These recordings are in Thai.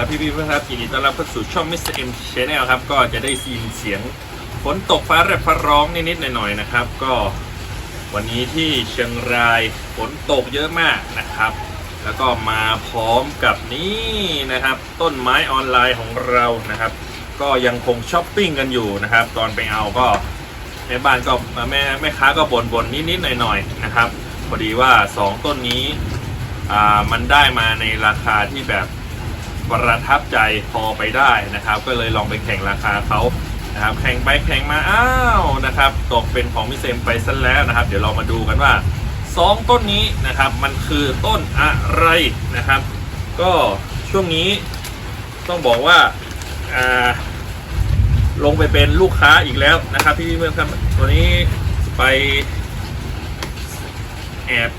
ครับพี่พี่ๆเพื่อนครับยินดีต้อนรับเข้าสู่ช่อง Mr. M Channel ครับ ก็จะได้ยินเสียงฝนตกฟ้าแรบฟ้าร้องนิดๆหน่อยๆนะครับ ก็วันนี้ที่เชียงรายฝนตกเยอะมากนะครับ แล้วก็มาพร้อมกับนี่นะครับ ต้นไม้ออนไลน์ของเรานะครับ ก็ยังคงช้อปปิ้งกันอยู่นะครับ ตอนไปเอาก็แม่บ้านก็แม่แม่ค้าก็บ่นบ่นนิดๆหน่อยๆนะครับพอดีว่า 2 ต้นนี้อ่ามันได้มาในราคาที่แบบ ประทับใจพอไปได้นะครับ ก็เลยลองไปแข่งราคาเขานะครับแข่งไปแข่งมาอ้าวนะครับตกเป็นของมิเซมไปซะแล้วนะครับ เดี๋ยวเรามาดูกันว่า 2 ต้นนี้นะครับมันคือต้นอะไรนะครับ ก็ช่วงนี้ต้องบอกว่าอ่าลงไปเป็นลูกค้าอีกแล้วนะครับ พี่เพื่อนครับตัวนี้ไปแอบ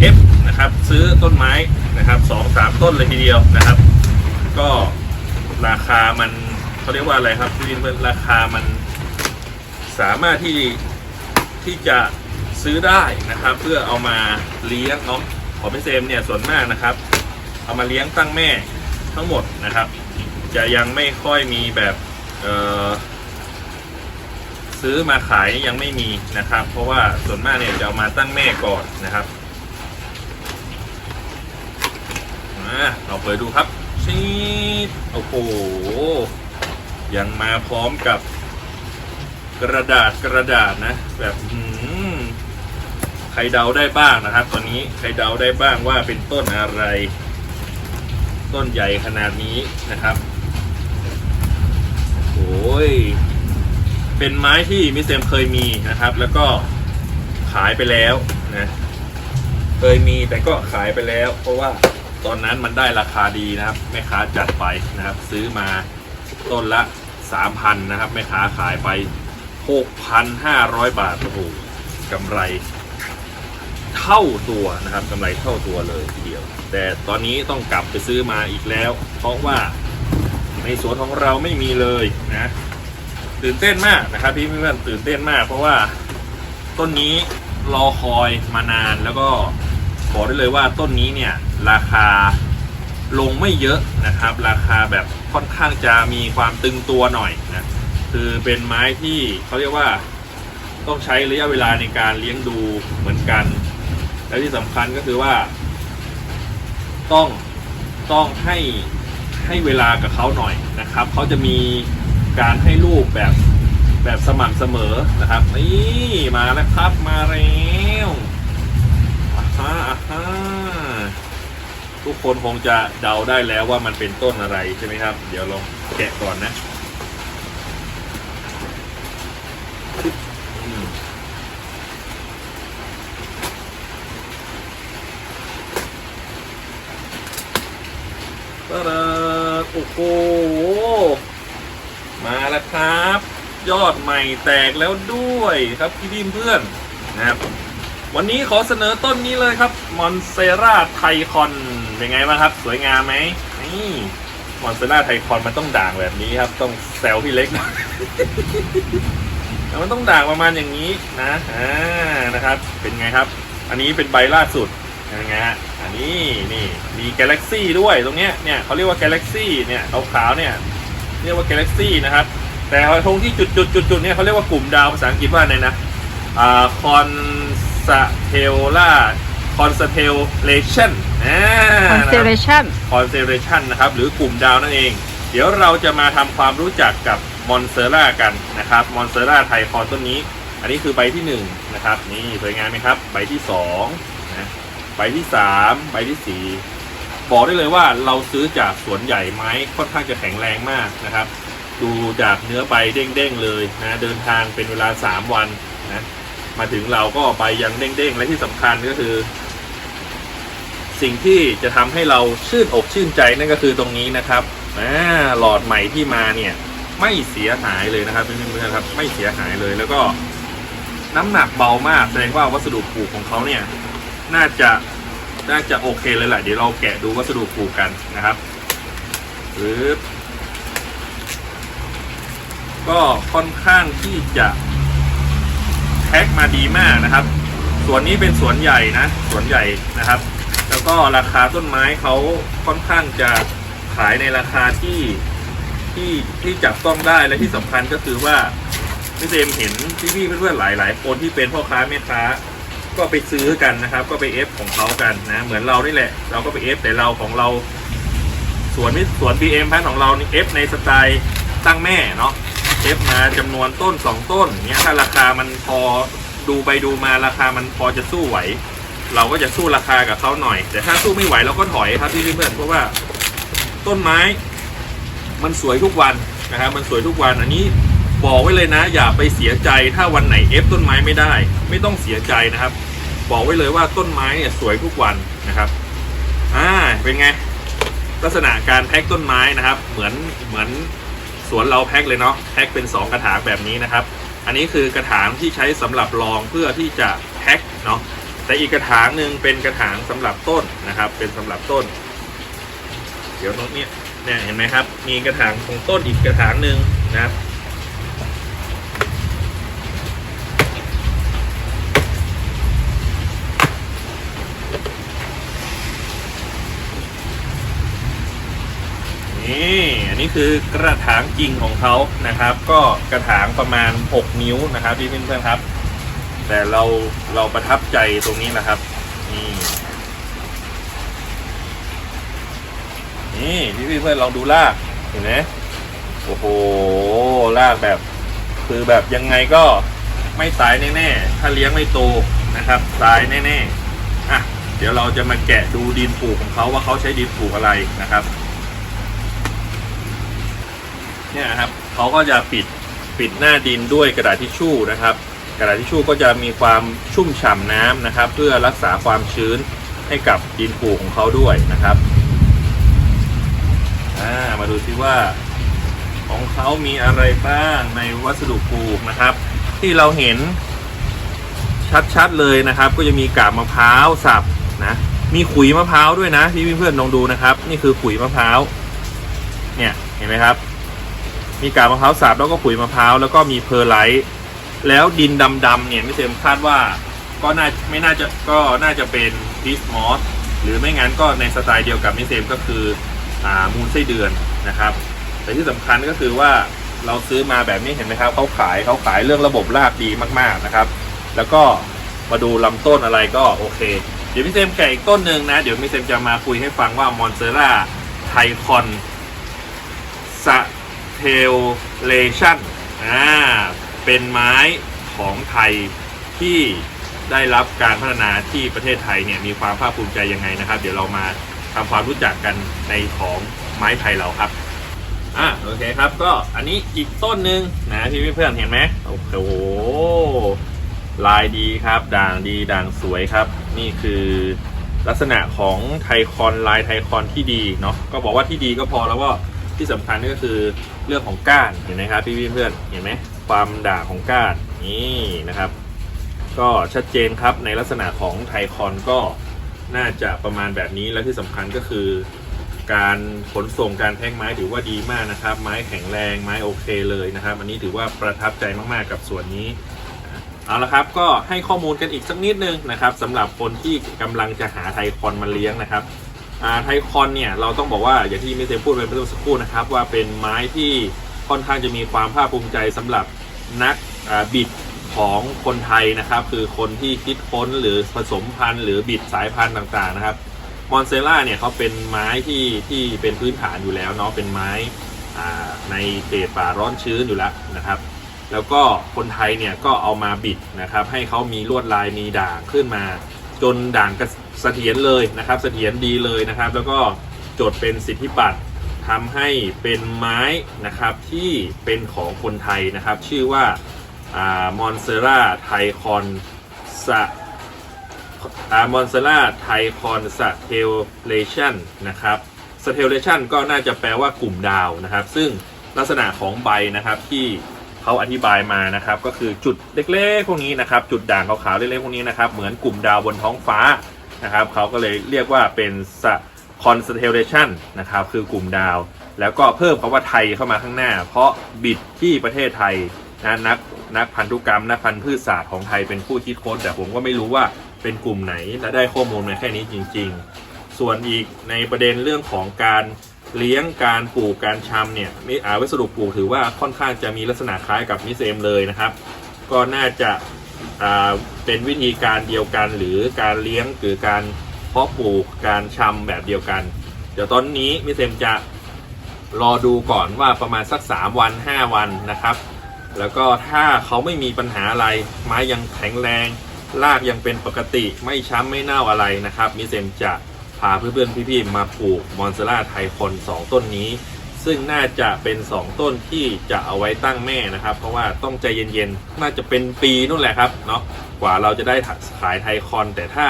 เอฟนะครับ ซื้อต้นไม้นะครับสองสามต้นเลยทีเดียวนะครับ ก็ราคามันเขาเรียกว่าอะไรครับพี่เพื่อนราคามันสามารถที่ที่จะซื้อได้นะครับ เพื่อเอามาเลี้ยงเนาะของพี่เซมเนี่ยส่วนมากนะครับ เอามาเลี้ยงตั้งแม่ทั้งหมดนะครับ จะยังไม่ค่อยมีแบบเออซื้อมาขายยังไม่มีนะครับ เพราะว่าส่วนมากเนี่ยจะเอามาตั้งแม่ก่อนนะครับมาเราเปิดดูครับ ชีดโอ้โห ยังมาพร้อมกับกระดาษกระดาษนะ แบบใครเดาได้บ้างนะครับ ตอนนี้ใครเดาได้บ้างว่าเป็นต้นอะไร ต้นใหญ่ขนาดนี้นะครับโอ้ยเป็นไม้ที่มิสเซมเคยมีนะครับ แล้วก็ขายไปแล้วนะ เคยมีแต่ก็ขายไปแล้ว เพราะว่า ตอนนั้นมันได้ราคาดีนะครับแม่ค้าจัดไปนะครับ ซื้อมาต้นละ3,000นะครับแม่ค้าขายไป6,500บาทโอ้โหกำไรเท่าตัวนะครับกำไรเท่าตัวเลยทีเดียว แต่ตอนนี้ต้องกลับไปซื้อมาอีกแล้ว เพราะว่าในสวนของเราไม่มีเลยนะตื่นเต้นมากนะครับพี่เพื่อนๆตื่นเต้นมาก เพราะว่าต้นนี้รอคอยมานานแล้วก็ บอกได้เลยว่าต้นนี้เนี่ยราคาลงไม่เยอะนะครับ ราคาแบบค่อนข้างจะมีความตึงตัวหน่อยนะคือเป็นไม้ที่เขาเรียกว่าต้องใช้ระยะเวลาในการเลี้ยงดูเหมือนกัน และที่สำคัญก็คือว่า ต้องต้องให้ให้เวลากับเขาหน่อยนะครับเขาจะมีการให้ลูกแบบแบบสม่ำเสมอนะครับนี่มาแล้วครับมาแล้ว อ่าฮ่าทุกคนคงจะเดาได้แล้วว่ามันเป็นต้นอะไรใช่ไหมครับ เดี๋ยวลองแกะก่อนนะตะดาโอ้โหมาแล้วครับ ยอดใหม่แตกแล้วด้วยครับพี่ดิมเพื่อนนะครับ วันนี้ขอเสนอต้นนี้เลยครับมอนเซราไทคอนเป็นไงบ้างครับ สวยงามไหมนี่มอนเซราไทคอนมันต้องด่างแบบนี้ครับ ต้องแซวพี่เล็กน่อยแล้วมันต้องด่างประมาณอย่างนี้นะอ่านะครับ เป็นไงครับ อันนี้เป็นใบล่าสุดยังไงฮะอันนี้นี่มีกาแล็กซี่ด้วยตรงเนี้ยเนี่ยเขาเรียกว่ากาแล็กซี่เนี่ยขาวๆเนี่ยเรียกว่า Galaxy นะครับ แต่ตรงที่จุดจุดจุดจุดเนี่ยเขาเรียกว่ากลุ่มดาวภาษาอังกฤษว่าไงนะอ่าคอน สเทลล่าคอนสเทลเลชันอ่า constellation คอนสเทลเลชันนะครับ หรือกลุ่มดาวนั่นเอง เดี๋ยวเราจะมาทำความรู้จักกับมอนเซอร่ากันนะครับ มอนเซอร่าไทคอนต้นนี้ อันนี้คือใบที่หนึ่งนะครับ นี่สวยงามไหมครับ ใบที่สองนะใบที่สามใบที่สี่บอกได้เลยว่าเราซื้อจากสวนใหญ่ไม้ค่อนข้างจะแข็งแรงมากนะครับ ดูจากเนื้อใบเด้งๆเลยนะ เดินทางเป็นเวลา 3 วันนะ มาถึงเราก็ใบยังเด้งๆ และที่สำคัญก็คือ สิ่งที่จะทำให้เราชื่นอกชื่นใจนั่นก็คือตรงนี้นะครับอ่าหลอดใหม่ที่มาเนี่ยไม่เสียหายเลยนะครับเพื่อนๆครับ ไม่เสียหายเลยแล้วก็น้ำหนักเบามากแสดงว่าวัสดุปลูกของเขาเนี่ย น่าจะน่าจะโอเคเลยแหละเดี๋ยวเราแกะดูวัสดุปลูกกันนะครับปึ๊บก็ค่อนข้างที่จะ แพ็คมาดีมากนะครับ สวนนี้เป็นสวนใหญ่นะ สวนใหญ่นะครับ แล้วก็ราคาต้นไม้เขาค่อนข้างจะขายในราคาที่ที่ที่จับต้องได้และที่สำคัญก็คือว่าพี่เจมเห็นพี่ๆเพื่อนๆหลายๆคนที่เป็นพ่อค้าแม่ค้า ก็ไปซื้อกันนะครับ ก็ไปเอฟของเขากันนะ เหมือนเรานี่แหละ เราก็ไปเอฟแต่เราของเราสวนสวนี่สวน BM พันของเรานี่เอฟในสไตล์ตั้งแม่เนาะ เอฟมาจำนวนต้นสองต้นเนี้ยถ้าราคามันพอดูไปดูมาราคามันพอจะสู้ไหว เราก็จะสู้ราคากับเขาหน่อย แต่ถ้าสู้ไม่ไหวเราก็ถอยครับพี่เพื่อนเพราะว่าต้นไม้ มันสวยทุกวันนะครับมันสวยทุกวันอันนี้บอกไว้เลยนะ อย่าไปเสียใจถ้าวันไหนเอฟต้นไม้ไม่ได้ ไม่ต้องเสียใจนะครับ บอกไว้เลยว่าต้นไม้เนี่ยสวยทุกวันนะครับอ่าเป็นไงลักษณะการแพ็คต้นไม้นะครับ เหมือนเหมือน สวนเราแพ็คเลยเนาะแพ็คเป็น 2 กระถางแบบนี้นะครับ อันนี้คือกระถางที่ใช้สำหรับรองเพื่อที่จะแพ็คเนาะแต่อีกกระถางหนึ่งเป็นกระถางสำหรับต้นนะครับ เป็นสำหรับต้น เดี๋ยวตรงนี้เนี่ยเห็นไหมครับ มีกระถางของต้นอีกกระถางหนึ่งนะครับ นี่คือกระถางจริงของเขานะครับ ก็กระถางประมาณ 6 นิ้วนะครับพี่เพื่อนๆครับ แต่เราเราประทับใจตรงนี้นะครับ นี่นี่พี่เพื่อนๆลองดูรากเห็นไหมโอ้โหรากแบบ คือแบบยังไงก็ไม่ตายแน่ๆถ้าเลี้ยงไม่โตนะครับตายแน่ๆอะเดี๋ยวเราจะมาแกะดูดินปลูกของเขาว่าเขาใช้ดินปลูกอะไรนะครับ เนี่ยครับเขาก็จะปิดปิดหน้าดินด้วยกระดาษทิชชู่นะครับ กระดาษทิชชู่ก็จะมีความชุ่มฉ่ำน้ำนะครับ เพื่อรักษาความชื้นให้กับดินปลูกของเขาด้วยนะครับามาดูซิว่า ของเขามีอะไรบ้างในวัสดุปลูกนะครับ ที่เราเห็นชัดๆเลยนะครับ ก็จะมีกาบมะพร้าวสับนะมีขุยมะพร้าวด้วยนะที่เพื่อนๆลองดูนะครับ นี่คือขุยมะพร้าวเนี่ยเห็นไหมครับ มีกาบมะพร้าวสับแล้วก็ขุยมะพร้าวแล้วก็มีเพอร์ไลท์แล้วดินดำๆเนี่ยไม่เต็มคาดว่าก็น่าไม่น่าจะก็น่าจะเป็นพิสมอสหรือไม่งั้นก็ในสไตล์เดียวกับมิเซมก็คืออ่ามูลไส้เดือนนะครับ แต่ที่สำคัญก็คือว่าเราซื้อมาแบบนี้เห็นไหมครับเขาขายเขาขายเรื่องระบบรากดีมากๆนะครับ แล้วก็มาดูลำต้นอะไรก็โอเค เดี๋ยวมิเซมแกะอีกต้นหนึ่งนะ เดี๋ยวมิเซมจะมาคุยให้ฟังว่ามอนเซราไทคอนสะ เทลเลชันอ่าเป็นไม้ของไทยที่ได้รับการพัฒนาที่ประเทศไทยเนี่ยมีความภาคภูมิใจยังไงนะครับ เดี๋ยวเรามาทำความรู้จักกันในของไม้ไทยเราครับอะโอเคครับก็อันนี้อีกต้นหนึ่งนะที่เพื่อนๆเห็นไหมโอ้โหลายดีครับด่างดีด่างสวยครับ นี่คือลักษณะของไทคอนลายไทคอนที่ดีเนาะก็บอกว่าที่ดีก็พอแล้วก็ ที่สำคัญก็คือเรื่องของก้านเห็นไหมครับพี่เพื่อนเห็นไหมความด่าของก้านนี่นะครับ ก็ชัดเจนครับในลักษณะของไทคอนก็น่าจะประมาณแบบนี้และที่สำคัญก็คือ การขนส่งการแพ็คไม้ถือว่าดีมากนะครับ ไม้แข็งแรงไม้โอเคเลยนะครับ อันนี้ถือว่าประทับใจมากๆกับส่วนนี้เอาละครับก็ให้ข้อมูลกันอีกสักนิดนึงนะครับสำหรับคนที่กำลังจะหาไทคอนมาเลี้ยงนะครับ ไทคอนเนี่ยเราต้องบอกว่าอย่างที่มิสเตอร์พูดไปเมื่อสักครู่นะครับ ว่าเป็นไม้ที่ค่อนข้างจะมีความภาคภูมิใจสำหรับนักบิดของคนไทยนะครับ คือคนที่คิดค้นหรือผสมพันธุ์หรือบิดสายพันธุ์ต่างๆนะครับมอนเซล่าเนี่ยเขาเป็นไม้ที่ที่เป็นพื้นฐานอยู่แล้วเนาะเป็นไม้ในเขตป่าร้อนชื้นอยู่แล้วนะครับ แล้วก็คนไทยเนี่ยก็เอามาบิดนะครับ ให้เขามีลวดลายมีด่างขึ้นมา จนด่างกระ เสถียรเลยนะครับ เสถียรดีเลยนะครับ แล้วก็จดเป็นสิทธิบัตรทำให้เป็นไม้นะครับที่เป็นของคนไทยนะครับ ชื่อว่ามอนเซราไทคอนสะมอนเซราไทคอนสะเทลเลชันนะครับสเทเลชันก็น่าจะแปลว่ากลุ่มดาวนะครับ ซึ่งลักษณะของใบนะครับที่เขาอธิบายมานะครับ ก็คือจุดเล็กๆพวกนี้นะครับ จุดด่างขาวๆเล็กๆพวกนี้นะครับ เหมือนกลุ่มดาวบนท้องฟ้า นะครับเขาก็เลยเรียกว่าเป็นสะ constellation นะครับคือกลุ่มดาว แล้วก็เพิ่มคำว่าไทยเข้ามาข้างหน้า เพราะบิดที่ประเทศไทยนะนักนักพันธุกรรมนักพันธุ์พืชศาสตร์ของไทยเป็นผู้คิดค้น แต่ผมก็ไม่รู้ว่าเป็นกลุ่มไหนและได้ข้อมูลมาแค่นี้จริง ๆ ส่วนอีกในประเด็นเรื่องของการเลี้ยงการปลูกการชำเนี่ยมิอาวัสดุปลูกถือว่าค่อนข้างจะมีลักษณะคล้ายกับมิเอมเลยนะครับ ก็น่าจะ เป็นวิธีการเดียวกันหรือการเลี้ยงหรือการเพาะปลูกการชำแบบเดียวกัน เดี๋ยวตอนนี้มิเอมจะรอดูก่อนว่าประมาณสัก 3 วัน 5 วันนะครับ แล้วก็ถ้าเขาไม่มีปัญหาอะไร ไม้ยังแข็งแรงรากยังเป็นปกติไม่ช้ำไม่เน่าอะไรนะครับมิเซมจะพาเพื่อนๆพี่ๆมาปลูกมอนเซล่าไทคอน 2 ต้นนี้ ซึ่งน่าจะเป็น 2 ต้นที่จะเอาไว้ตั้งแม่นะครับ เพราะว่าต้องใจเย็นๆ น่าจะเป็นปีนู่นแหละครับเนาะ กว่าเราจะได้ขายไทคอน แต่ถ้า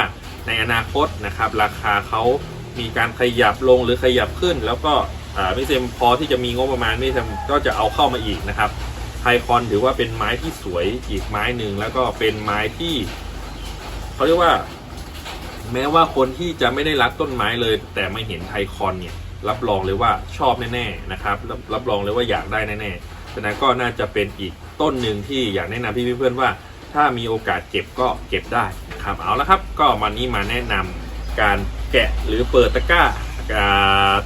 ในอนาคตนะครับ ราคาเขามีการขยับลงหรือขยับขึ้น แล้วก็อ่ามิเซมพอที่จะมีงบประมาณมิเซมก็จะเอาเข้ามาอีกนะครับไทคอนถือว่าเป็นไม้ที่สวยอีกไม้หนึ่งแล้วก็เป็นไม้ที่เขาเรียกว่า แม้ว่าคนที่จะไม่ได้รักต้นไม้เลย แต่ไม่เห็นไทคอนเนี่ยรับรองเลยว่าชอบแน่ๆนะครับรับรับรองเลยว่าอยากได้แน่ๆฉะนั้นก็น่าจะเป็นอีกต้นหนึ่งที่อยากแนะนำพี่เพื่อนๆว่า ถ้ามีโอกาสเก็บก็เก็บได้ครับเอาละครับ ก็วันนี้มาแนะนำการแกะหรือเปิดตะกร้า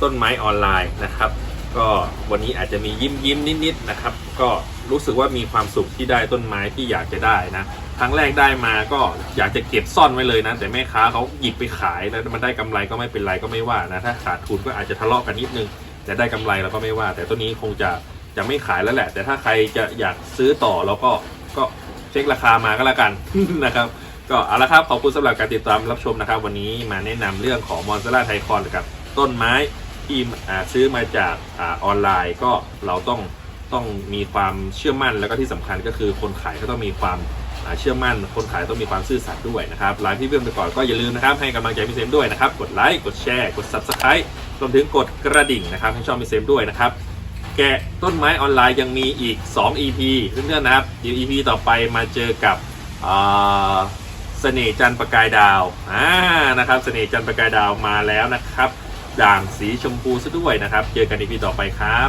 ต้นไม้ออนไลน์นะครับ ก็วันนี้อาจจะมียิ้มยิ้มนิดๆนะครับ ก็รู้สึกว่ามีความสุขที่ได้ต้นไม้ที่อยากจะได้นะครั้งแรกได้มาก็อยากจะเก็บซ่อนไว้เลยนะ แต่แม่ค้าเขาหยิบไปขายแล้วมันได้กำไรก็ไม่เป็นไรก็ไม่ว่านะถ้าขาดทุนก็อาจจะทะเลาะกันนิดนึง แต่ได้กำไรเราก็ไม่ว่า แต่ต้นนี้คงจะจะไม่ขายแล้วแหละ แต่ถ้าใครจะอยากซื้อต่อเราก็ก็ เช็คราคามาก็แล้วกันนะครับ ก็เอาละครับขอบคุณสำหรับการติดตามรับชมนะครับ วันนี้มาแนะนำเรื่องของมอนส e ล่าไทคอนกับต้นไม้ที่ซื้อมาจากอออนไลน์ก็เราต้องต้องมีความเชื่อมั่นแล้วก็ที่สำคัญก็คือคนขายก็ต้องมีความเชื่อมั่น คนขายต้องมีความซื่อสัตย์ด้วยนะครับลาพี่เพื่อนไปก่อนก็อย่าลืมนะครับให้กำลังใจพี่เซมด้วยนะครับ กดไลค์กดแชร์กด subscribe รวมถึงกดกระดิ่งนะครับให้ช่องพี่เซมด้วยนะครับ แกะต้นไม้ออนไลน์ยังมีอีก 2 EP เพื่อนๆนะครับเดี๋ยว EP ต่อไปมาเจอกับเสน่ห์จันประกายดาวอ่านะครับเสน่ห์จันประกายดาวมาแล้วนะครับด่างสีชมพูซะด้วยนะครับ เจอกัน EP ต่อไปครับ